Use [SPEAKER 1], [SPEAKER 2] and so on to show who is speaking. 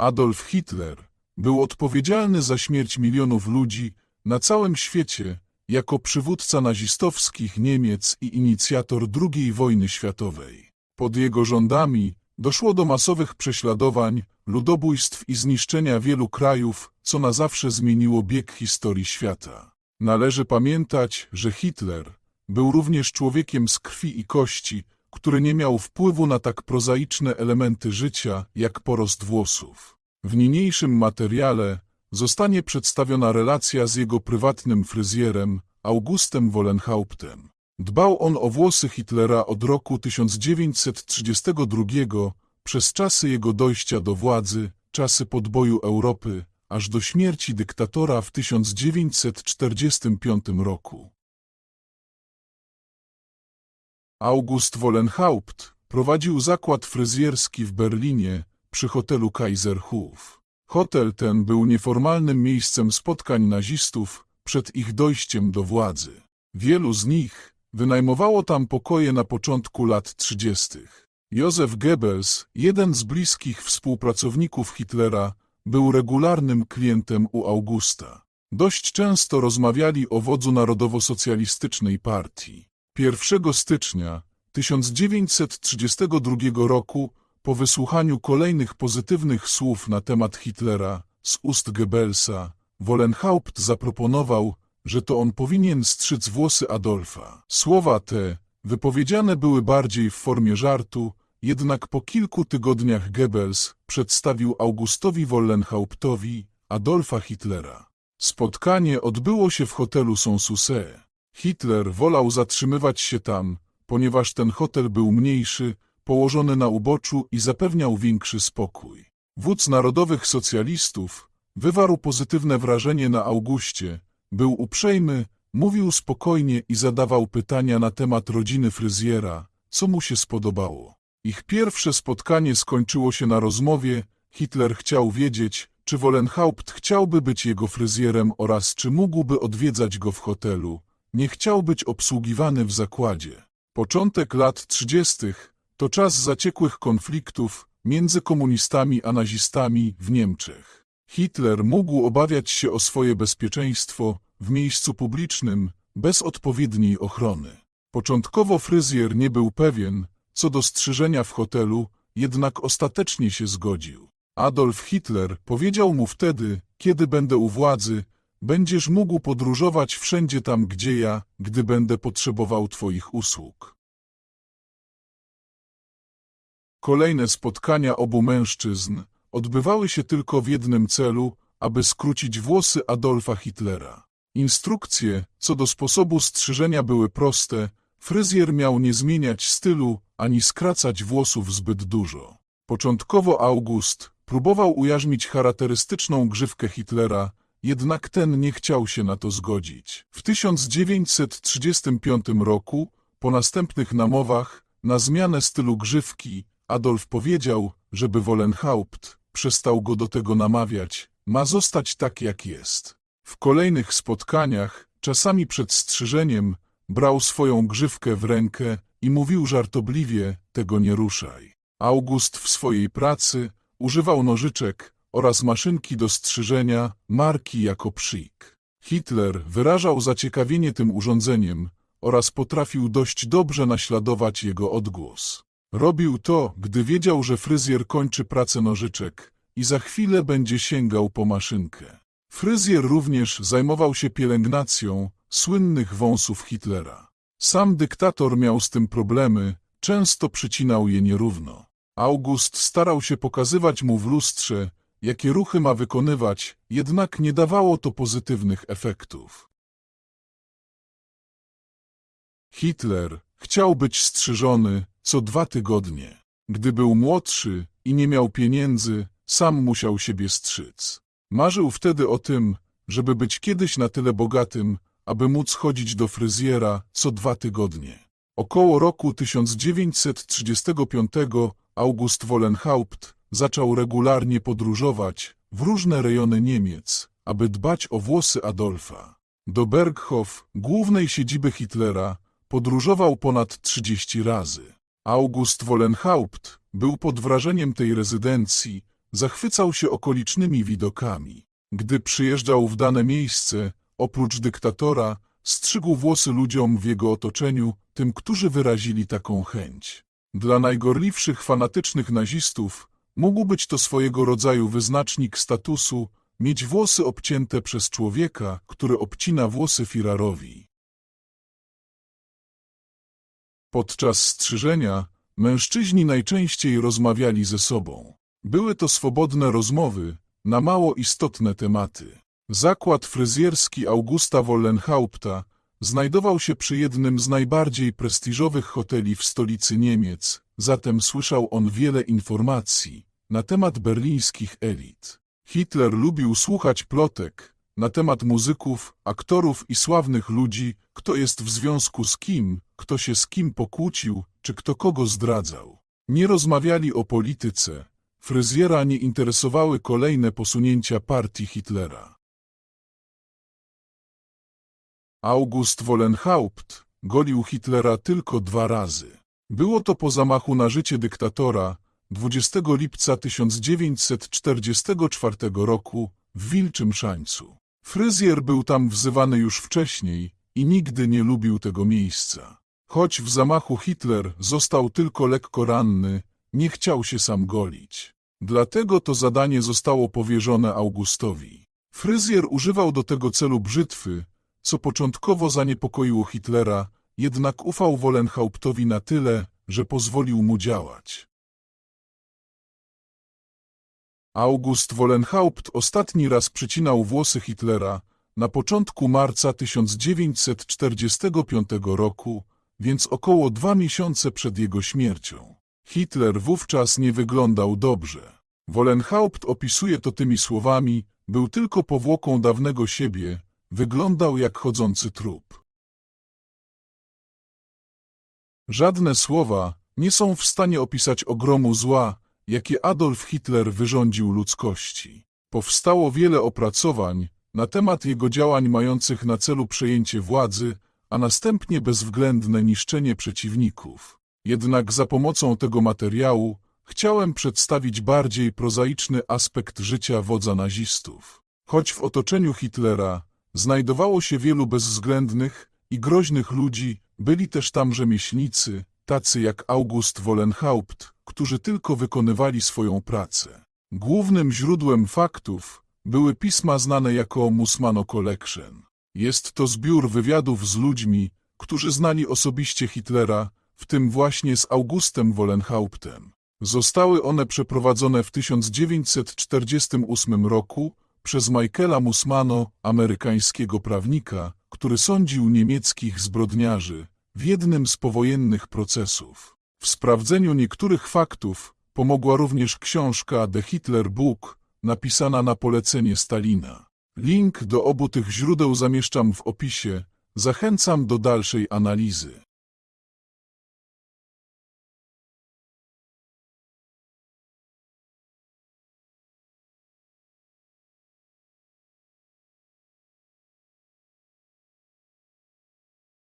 [SPEAKER 1] Adolf Hitler był odpowiedzialny za śmierć milionów ludzi na całym świecie jako przywódca nazistowskich Niemiec i inicjator II wojny światowej. Pod jego rządami doszło do masowych prześladowań, ludobójstw i zniszczenia wielu krajów, co na zawsze zmieniło bieg historii świata. Należy pamiętać, że Hitler był również człowiekiem z krwi i kości, który nie miał wpływu na tak prozaiczne elementy życia, jak porost włosów. W niniejszym materiale zostanie przedstawiona relacja z jego prywatnym fryzjerem, Augustem Wollenhauptem. Dbał on o włosy Hitlera od roku 1932 przez czasy jego dojścia do władzy, czasy podboju Europy, aż do śmierci dyktatora w 1945 roku. August Wollenhaupt prowadził zakład fryzjerski w Berlinie przy hotelu Kaiserhof. Hotel ten był nieformalnym miejscem spotkań nazistów przed ich dojściem do władzy. Wielu z nich wynajmowało tam pokoje na początku lat 30. Józef Goebbels, jeden z bliskich współpracowników Hitlera, był regularnym klientem u Augusta. Dość często rozmawiali o wodzu narodowo-socjalistycznej partii. 1 stycznia 1932 roku, po wysłuchaniu kolejnych pozytywnych słów na temat Hitlera z ust Goebbelsa, Wollenhaupt zaproponował, że to on powinien strzyc włosy Adolfa. Słowa te, wypowiedziane były bardziej w formie żartu, jednak po kilku tygodniach Goebbels przedstawił Augustowi Wollenhauptowi Adolfa Hitlera. Spotkanie odbyło się w hotelu Sanssouci. Hitler wolał zatrzymywać się tam, ponieważ ten hotel był mniejszy, położony na uboczu i zapewniał większy spokój. Wódz narodowych socjalistów wywarł pozytywne wrażenie na Augustie, był uprzejmy, mówił spokojnie i zadawał pytania na temat rodziny fryzjera, co mu się spodobało. Ich pierwsze spotkanie skończyło się na rozmowie, Hitler chciał wiedzieć, czy Wollenhaupt chciałby być jego fryzjerem oraz czy mógłby odwiedzać go w hotelu, nie chciał być obsługiwany w zakładzie. Początek lat 30. to czas zaciekłych konfliktów między komunistami a nazistami w Niemczech. Hitler mógł obawiać się o swoje bezpieczeństwo w miejscu publicznym bez odpowiedniej ochrony. Początkowo fryzjer nie był pewien, co do strzyżenia w hotelu, jednak ostatecznie się zgodził. Adolf Hitler powiedział mu wtedy, kiedy będę u władzy, będziesz mógł podróżować wszędzie tam, gdzie ja, gdy będę potrzebował twoich usług. Kolejne spotkania obu mężczyzn odbywały się tylko w jednym celu, aby skrócić włosy Adolfa Hitlera. Instrukcje co do sposobu strzyżenia były proste, fryzjer miał nie zmieniać stylu ani skracać włosów zbyt dużo. Początkowo August próbował ujarzmić charakterystyczną grzywkę Hitlera, jednak ten nie chciał się na to zgodzić. W 1935 roku, po następnych namowach, na zmianę stylu grzywki, Adolf powiedział, żeby Wollenhaupt przestał go do tego namawiać, ma zostać tak jak jest. W kolejnych spotkaniach, czasami przed strzyżeniem, brał swoją grzywkę w rękę i mówił żartobliwie, tego nie ruszaj. August w swojej pracy używał nożyczek oraz maszynki do strzyżenia marki jako pszik. Hitler wyrażał zaciekawienie tym urządzeniem oraz potrafił dość dobrze naśladować jego odgłos. Robił to, gdy wiedział, że fryzjer kończy pracę nożyczek i za chwilę będzie sięgał po maszynkę. Fryzjer również zajmował się pielęgnacją słynnych wąsów Hitlera. Sam dyktator miał z tym problemy, często przycinał je nierówno. August starał się pokazywać mu w lustrze, jakie ruchy ma wykonywać, jednak nie dawało to pozytywnych efektów. Hitler chciał być strzyżony co dwa tygodnie. Gdy był młodszy i nie miał pieniędzy, sam musiał siebie strzyc. Marzył wtedy o tym, żeby być kiedyś na tyle bogatym, aby móc chodzić do fryzjera co dwa tygodnie. Około roku 1935 August Wollenhaupt zaczął regularnie podróżować w różne rejony Niemiec, aby dbać o włosy Adolfa. Do Berghof, głównej siedziby Hitlera, podróżował ponad 30 razy. August Wollenhaupt był pod wrażeniem tej rezydencji, zachwycał się okolicznymi widokami. Gdy przyjeżdżał w dane miejsce, oprócz dyktatora, strzygł włosy ludziom w jego otoczeniu, tym, którzy wyrazili taką chęć. Dla najgorliwszych fanatycznych nazistów mógł być to swojego rodzaju wyznacznik statusu, mieć włosy obcięte przez człowieka, który obcina włosy Führerowi. Podczas strzyżenia mężczyźni najczęściej rozmawiali ze sobą. Były to swobodne rozmowy na mało istotne tematy. Zakład fryzjerski Augusta Wollenhaupta znajdował się przy jednym z najbardziej prestiżowych hoteli w stolicy Niemiec, zatem słyszał on wiele informacji na temat berlińskich elit. Hitler lubił słuchać plotek na temat muzyków, aktorów i sławnych ludzi, kto jest w związku z kim, kto się z kim pokłócił, czy kto kogo zdradzał. Nie rozmawiali o polityce, fryzjera nie interesowały kolejne posunięcia partii Hitlera. August Wollenhaupt golił Hitlera tylko dwa razy. Było to po zamachu na życie dyktatora 20 lipca 1944 roku w Wilczym Szańcu. Fryzjer był tam wzywany już wcześniej i nigdy nie lubił tego miejsca. Choć w zamachu Hitler został tylko lekko ranny, nie chciał się sam golić. Dlatego to zadanie zostało powierzone Augustowi. Fryzjer używał do tego celu brzytwy, co początkowo zaniepokoiło Hitlera, jednak ufał Wollenhauptowi na tyle, że pozwolił mu działać. August Wollenhaupt ostatni raz przycinał włosy Hitlera na początku marca 1945 roku, więc około dwa miesiące przed jego śmiercią. Hitler wówczas nie wyglądał dobrze. Wollenhaupt opisuje to tymi słowami, był tylko powłoką dawnego siebie, wyglądał jak chodzący trup. Żadne słowa nie są w stanie opisać ogromu zła, jakie Adolf Hitler wyrządził ludzkości. Powstało wiele opracowań na temat jego działań mających na celu przejęcie władzy, a następnie bezwzględne niszczenie przeciwników. Jednak za pomocą tego materiału chciałem przedstawić bardziej prozaiczny aspekt życia wodza nazistów. Choć w otoczeniu Hitlera znajdowało się wielu bezwzględnych i groźnych ludzi, byli też tam rzemieślnicy, tacy jak August Wollenhaupt, którzy tylko wykonywali swoją pracę. Głównym źródłem faktów były pisma znane jako Musmano Collection. Jest to zbiór wywiadów z ludźmi, którzy znali osobiście Hitlera, w tym właśnie z Augustem Wollenhauptem. Zostały one przeprowadzone w 1948 roku przez Michaela Musmano, amerykańskiego prawnika, który sądził niemieckich zbrodniarzy w jednym z powojennych procesów. W sprawdzeniu niektórych faktów pomogła również książka The Hitler Book, napisana na polecenie Stalina. Link do obu tych źródeł zamieszczam w opisie. Zachęcam do dalszej analizy.